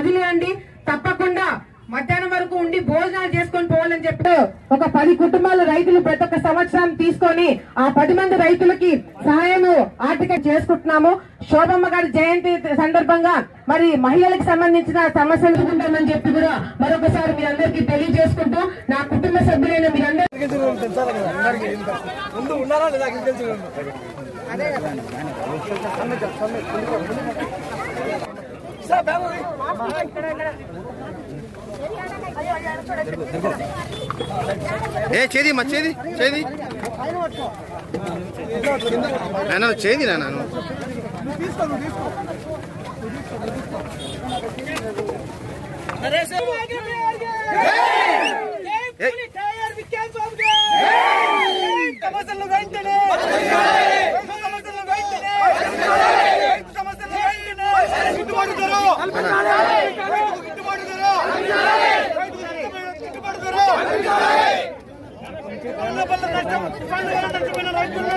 కదిలియండి తప్పకుండా మధ్యాహ్నం వరకు ఉండి భోజనాలు చేసుకొని పోవాలని చెప్పి ఒక పది కుటుంబాలు రైతులు ప్రతి ఒక్క సంవత్సరం తీసుకొని ఆ పది మంది రైతులకి సహాయము ఆర్థిక చేసుకుంటున్నాము. శోభమ్మ గారి జయంతి సందర్భంగా మరి మహిళలకు సంబంధించిన సమస్యలు ఉంటామని చెప్పి కూడా మరొకసారి మీ అందరికీ తెలియజేసుకుంటూ నా కుటుంబ సభ్యులైన మీరందరూ ఏ చేది మా చేది చేది. నాన్న చేది నాన్న తీసుకో నువ్వు తీసుకో సమస్యలు వెంటనే సమస్యలు వెంటనే సమస్యలు వెంటనే గిట్టుబాటు ధర రైతుకు గిట్టుబాటు ధర రైతుకు గిట్టుబాటు ధర పండ్ల వల్ల నష్టం పండ్ల వల్ల నష్టమైన రైతులు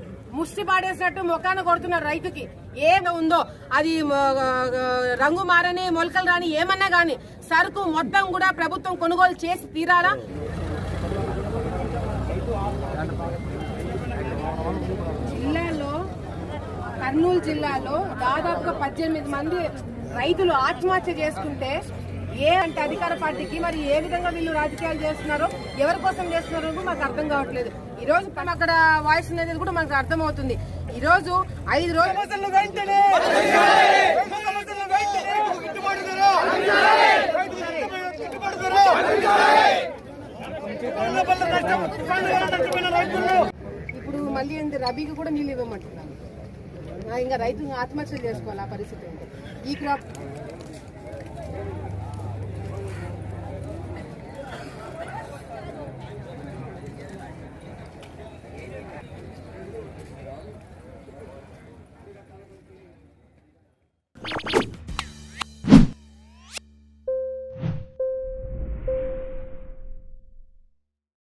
ముష్టి పాడేసినట్టు మొఖాన కొడుతున్నారు రైతుకి. ఏం ఉందో? అది రంగు మారని మొలకలు రాని ఏమన్నా కానీ సరుకు మొత్తం కూడా ప్రభుత్వం కొనుగోలు చేసి తీరాలా జిల్లాలో కర్నూలు జిల్లాలో దాదాపుగా పద్దెనిమిది మంది రైతులు ఆత్మహత్య చేసుకుంటే ఏ అంటే అధికార పార్టీకి మరి ఏ విధంగా వీళ్ళు రాజకీయాలు చేస్తున్నారో ఎవరి కోసం చేస్తున్నారో మాకు అర్థం కావట్లేదు. ఈ రోజు అక్కడ వాయిస్ అనేది కూడా మనకు అర్థమవుతుంది. ఈ రోజు ఐదు రోజులు వెంటనే! రైతులు ఇప్పుడు మళ్ళీ ఏంది? రబీకి కూడా నీళ్ళు ఇవ్వమంటున్నారు. ఆ, ఇంకా రైతు ఆత్మహత్యలు చేసుకోవాలి ఆ పరిస్థితి. ఈ క్రాప్